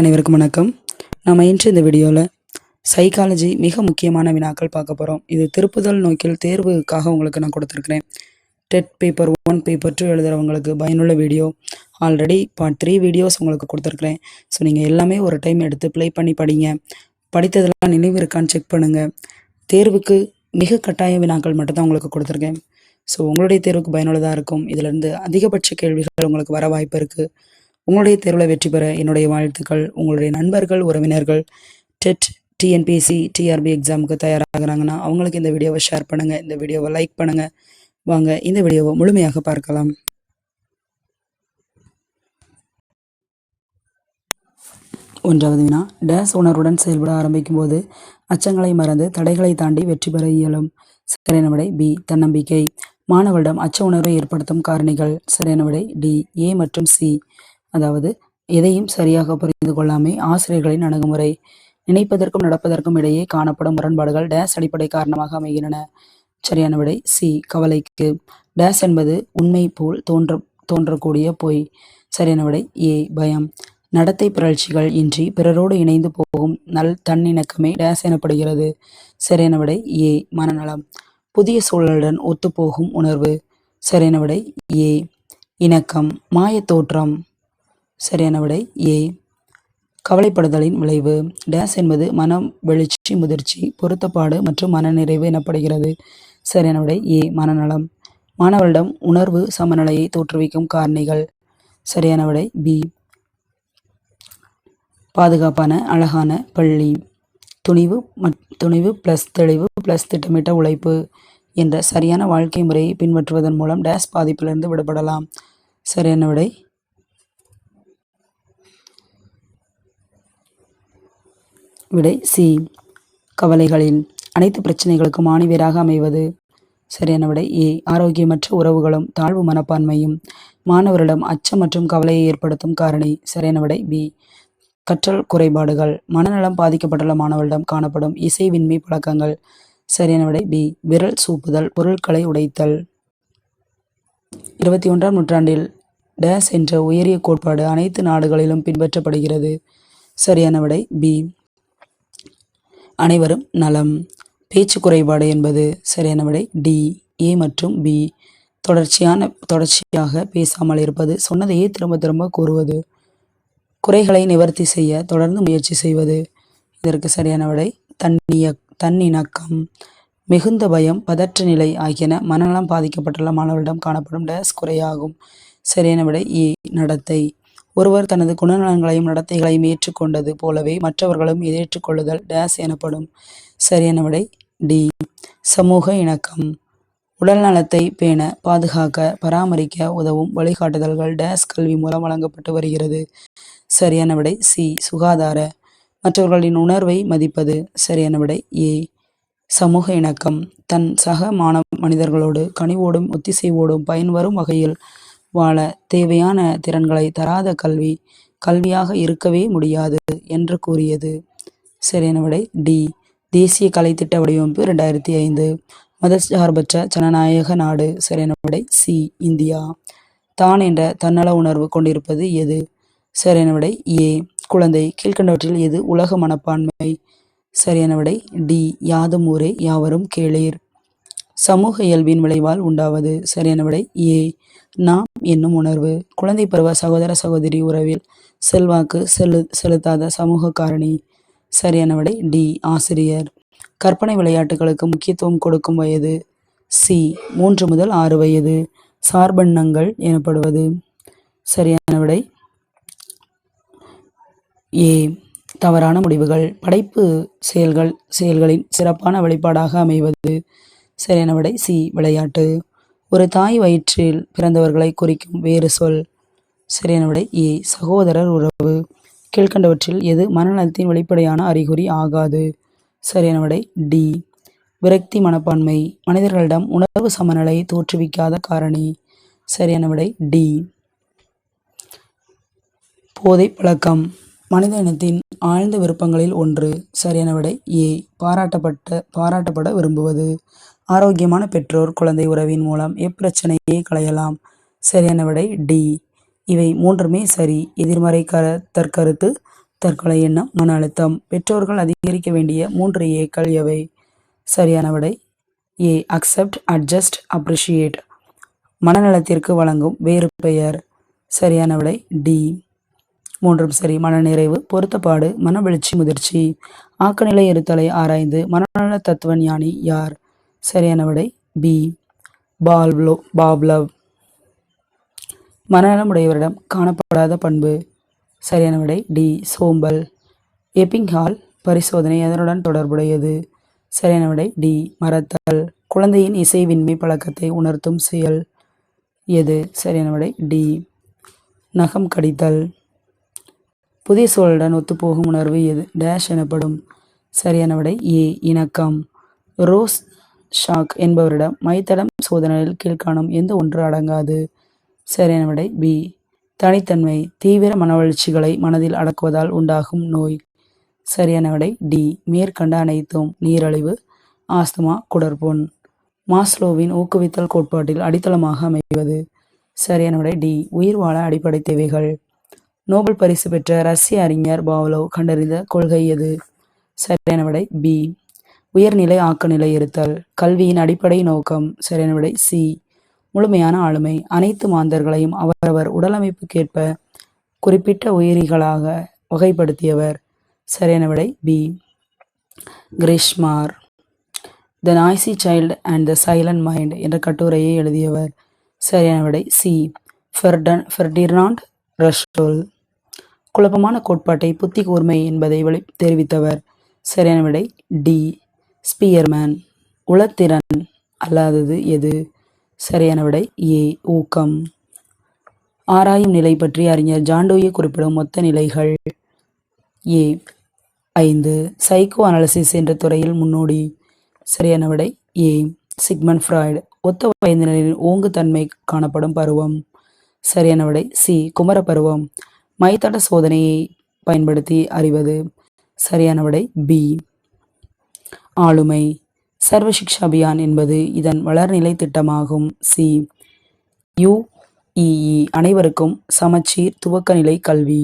அனைவருக்கும் வணக்கம். நாம் இன்று இந்த வீடியோவில் சைக்காலஜி மிக முக்கியமான வினாக்கள் பார்க்க போகிறோம் இது திருப்புதல் நோக்கில் தேர்வுக்காக உங்களுக்கு நான் கொடுத்துருக்குறேன். TET paper one paper two எழுதுகிறவங்களுக்கு பயனுள்ள video. Already part three videos உங்களுக்கு கொடுத்துருக்குறேன். ஸோ நீங்கள் எல்லாமே ஒரு டைம் எடுத்து ப்ளே பண்ணி படிங்க. படித்ததெல்லாம் நினைவு இருக்கான்னு செக் பண்ணுங்கள் தேர்வுக்கு மிக கட்டாய வினாக்கள் மட்டும்தான் உங்களுக்கு கொடுத்துருக்கேன். ஸோ உங்களுடைய தேர்வுக்கு பயனுள்ளதாக இருக்கும். இதிலிருந்து அதிகபட்ச கேள்விகள் உங்களுக்கு வர வாய்ப்பு இருக்குது உங்களுடைய தேர்வில் வெற்றி பெற என்னுடைய வாழ்த்துக்கள். உங்களுடைய நண்பர்கள் உறவினர்கள் டெட் டிஎன்பிஎஸ்சி டிஆர்பி எக்ஸாமுக்கு தயாராகிறாங்கன்னா அவங்களுக்கு இந்த வீடியோவை ஷேர் பண்ணுங்கள் இந்த வீடியோவை லைக் பண்ணுங்கள் வாங்க இந்த வீடியோவை முழுமையாக பார்க்கலாம். ஒன்றாவது வினா. டேஸ் உணர்வுடன் செயல்பட ஆரம்பிக்கும் போது அச்சங்களை மறந்து தடைகளை தாண்டி வெற்றி பெற இயலும். சரியான விடை பி. தன்னம்பிக்கை. மாணவரிடம் அச்ச உணர்வை ஏற்படுத்தும் காரணிகள். சரியான விடை டி. ஏ மற்றும் சி. அதாவது எதையும் சரியாக புரிந்து கொள்ளாமை ஆசிரியர்களின் அணுகுமுறை. நினைப்பதற்கும் நடப்பதற்கும் இடையே காணப்படும் முரண்பாடுகள் டேஸ் அடிப்படை காரணமாக அமைகின்றன. சரியான விடை சி கவலைக்கு. டேஸ் என்பது உண்மை போல் தோன்ற தோன்றக்கூடிய பொய். சரியான விடை ஏ பயம். நடத்தை பிறழ்ச்சிகள் இன்றி பிறரோடு இணைந்து போகும் நல் தன்னிணக்கமே டேஸ் எனப்படுகிறது. சரியான விடை ஏ மனநலம். புதிய சூழலுடன் ஒத்துப்போகும் உணர்வு. சரியான விடை ஏ இணக்கம். மாயத் தோற்றம். சரியான விடை ஏ. கவலைப்படுதலின் விளைவு. டேஸ் என்பது மனம் வெளிச்சி முதிர்ச்சி பொருத்தப்பாடு மற்றும் மனநிறைவு எனப்படுகிறது. சரியான விடை ஏ மனநலம். மாணவரிடம் உணர்வு சமநிலையை தோற்றுவிக்கும் காரணிகள். சரியான விடை பி. பாதுகாப்பான அழகான பள்ளி. துணிவு துணிவு ப்ளஸ் தெளிவு ப்ளஸ் திட்டமிட்ட உழைப்பு என்ற சரியான வாழ்க்கை முறையை பின்பற்றுவதன் மூலம் டேஸ் பாதிப்பிலிருந்து விடுபடலாம். சரியான விடை விடை சி. கவலைகளில் அனைத்து பிரச்சனைகளுக்கும் ஆணிவேராக அமைவது. சரியான விடை ஏ. ஆரோக்கியமற்ற உறவுகளும் தாழ்வு மனப்பான்மையும் மாணவரிடம் அச்சம் மற்றும் கவலையை ஏற்படுத்தும் காரணி. சரியான விடை பி. கற்றல் குறைபாடுகள் மனநலம் பாதிக்கப்பட்டுள்ள மாணவரிடம் காணப்படும் இசைவின்மை பழக்கங்கள். சரியான விடை பி. விரல் சூப்புதல் பொருட்களை உடைத்தல். இருபத்தி ஒன்றாம் நூற்றாண்டில் டேஸ் என்ற உயரிய கோட்பாடு அனைத்து நாடுகளிலும் பின்பற்றப்படுகிறது. சரியான விடை பி. அனைவரும் நலம். பேச்சு குறைபாடு என்பது சரியான விடை. டி ஏ மற்றும் பி. தொடர்ச்சியான தொடர்ச்சியாக பேசாமல் இருப்பது சொன்னதையே திரும்ப திரும்ப கூறுவது. குறைகளை நிவர்த்தி செய்ய தொடர்ந்து முயற்சி செய்வது. இதற்கு சரியான விடை. தன்னிய தன்னிணக்கம். மிகுந்த பயம் பதற்ற நிலை ஆகியன மனநலம் பாதிக்கப்பட்டுள்ள மாணவரிடம் காணப்படும் டேஸ் குறையாகும். சரியான விடை ஏ நடத்தை. ஒருவர் தனது குணநலன்களையும் நடத்தைகளையும் ஏற்றுக்கொண்டது போலவே மற்றவர்களும் ஏற்றுக்கொள்ளுதல் டேஸ் எனப்படும். சரியான விடை டி. சமூக இணக்கம். உடல் நலத்தை பேண பாதுகாக்க பராமரிக்க உதவும் வழிகாட்டுதல்கள் டேஸ் கல்வி மூலம் வழங்கப்பட்டு வருகிறது. சரியான விடை சி. சுகாதார. மற்றவர்களின் உணர்வை மதிப்பது. சரியான விடை ஏ. சமூக இணக்கம். தன் சக மாணவ மனிதர்களோடு கனிவோடும் ஒத்திசைவோடும் பயன்வரும் வகையில் வாழ தேவையான திறன்களை தராத கல்வி கல்வியாக இருக்கவே முடியாது என்று கூறியது. சரியான விடை டி. தேசிய கலைத்திட்ட வடிவமைப்பு ரெண்டாயிரத்தி ஐந்து. மதச்சார்பற்ற ஜனநாயக நாடு சரியான விடை சி. இந்தியா. தான் என்ற தன்னல உணர்வு கொண்டிருப்பது எது? சரியான விடை ஏ. குழந்தை கீழ்கண்டவற்றில் எது உலக மனப்பான்மை? சரியான விடை டி. யாதும் ஊரே யாவரும் கேளீர். சமூக இயல்பின் விளைவால் உண்டாவது சரியான விடை ஏ. நாம் என்னும் உணர்வு. குழந்தை பருவ சகோதர சகோதரி உறவில் செல்வாக்கு செலு செலுத்தாத சமூக காரணி. சரியான விடை டி. ஆசிரியர். கற்பனை விளையாட்டுகளுக்கு முக்கியத்துவம் கொடுக்கும் வயது. சி. மூன்று முதல் ஆறு வயது. சார்பண்ணங்கள் எனப்படுவது. சரியான விடை ஏ. தவறான முடிவுகள். படைப்பு செயல்கள் செயல்களின் சிறப்பான வெளிப்பாடாக அமைவது. சரியான விடை சி விளையாட்டு. ஒரு தாய் வயிற்றில் பிறந்தவர்களை குறிக்கும் வேறு சொல். சரியான விடை ஏ சகோதரர் உறவு. கீழ்கண்டவற்றில் எது மனநலத்தின் வெளிப்படையான அறிகுறி ஆகாது. சரியான விடை டி விரக்தி மனப்பான்மை. மனிதர்களிடம் உணர்வு சமநிலை தோற்றுவிக்காத காரணி. சரியான விடை டி போதை பழக்கம். மனித இனத்தின் ஆழ்ந்த விருப்பங்களில் ஒன்று. சரியான விடை ஏ பாராட்டப்பட்ட பாராட்டப்பட விரும்புவது. ஆரோக்கியமான பெற்றோர் குழந்தை உறவின் மூலம் எப்பிரச்சனையை களையலாம். சரியான விடை டி இவை மூன்றுமே சரி. எதிர்மறை கர தற்கருத்து தற்கொலை எண்ணம் மன அழுத்தம். பெற்றோர்கள் அதிகரிக்க வேண்டிய மூன்று ஏக்கள் எவை? சரியான விடை ஏ அக்செப்ட் அட்ஜஸ்ட் அப்ரிஷியேட் மனநலத்திற்கு வழங்கும் வேறு பெயர். சரியான விடை டி மூன்றும் சரி. மனநிறைவு பொருத்தப்பாடு மனவெழுச்சி முதிர்ச்சி. ஆக்கநிலை இருத்தலை ஆராய்ந்து மனநல தத்துவ ஞானி யார்? சரியான விடை பி. பால்ப்லோ பாப்லவ் மனநலமுடையவரிடம் காணப்படாத பண்பு. சரியான விடை டி. சோம்பல். எப்பிங்ஹால் பரிசோதனை எதனுடன் தொடர்புடையது. சரியான விடை டி. மறத்தல். குழந்தையின் இசைவின்மை பழக்கத்தை உணர்த்தும் செயல். எது? சரியான விடை டி. நகம் கடித்தல். புதிய சூழலுடன் ஒத்துப்போகும் உணர்வு எது? டேஷ் எனப்படும். சரியான விடை ஏ. இணக்கம். ரோஸ் ஷாக் என்பவரிடம் மைத்தளம் சோதனையில் கீழ்காணும் எந்த ஒன்று அடங்காது. சரியான விடை பி. தனித்தன்மை தீவிர மனவளர்ச்சிகளை மனதில் அடக்குவதால் உண்டாகும் நோய். சரியான விடை டி. மேற்கண்ட அனைத்தும் நீரழிவு ஆஸ்துமா குடற்புண் மாஸ்லோவின் ஊக்குவித்தல் கோட்பாட்டில் அடித்தளமாக அமைவது. சரியான விடை டி. உயிர் வாழ அடிப்படை தேவைகள். நோபல் பரிசு பெற்ற ரஷ்ய அறிஞர் பாவ்லோவ் கண்டறிந்த கொள்கை எது? சரியான விடை பி. உயர்நிலை ஆக்கநிலை இருத்தல் கல்வியின் அடிப்படை நோக்கம் சரியான விடை சி. முழுமையான ஆளுமை. அனைத்து மாந்தர்களையும் அவரவர் உடலமைப்புக்கேற்ப குறிப்பிட்ட உயிரிகளாக வகைப்படுத்தியவர் சரியான விடை B. கிரீஷ்மார். The noisy child and the silent mind என்ற கட்டுரையை எழுதியவர் சரியான விடை சி. ஃபெர்டன் ஃபெர்டினாண்ட் ரஷ்டோல் குழப்பமான கோட்பாட்டை புத்தி கூர்மை என்பதை வெளி தெரிவித்தவர் சரியான விடை டி. ஸ்பியர்மேன் உளத்திறன் அல்லாதது எது? சரியான விடை ஏ ஊக்கம். ஆராயும் நிலை பற்றி அறிஞர் ஜாண்டோயை குறிப்பிடும் மொத்த நிலைகள். ஏ ஐந்து. சைக்கோ அனாலிசிஸ் என்ற துறையில் முன்னோடி. சரியான விடை ஏ சிக்மன் ஃப்ராய்டு. ஒத்த வயதினரின் ஓங்குத்தன்மை காணப்படும் பருவம். சரியான விடை சி குமர பருவம். மைத்தட சோதனையை பயன்படுத்தி அறிவது. சரியான விடை பி. ஆளுமை. சர்வசிக்ஷா அபியான் என்பது இதன் வளர்நிலை திட்டமாகும். சி. யுஇஇ அனைவருக்கும் சமச்சீர் துவக்கநிலை கல்வி.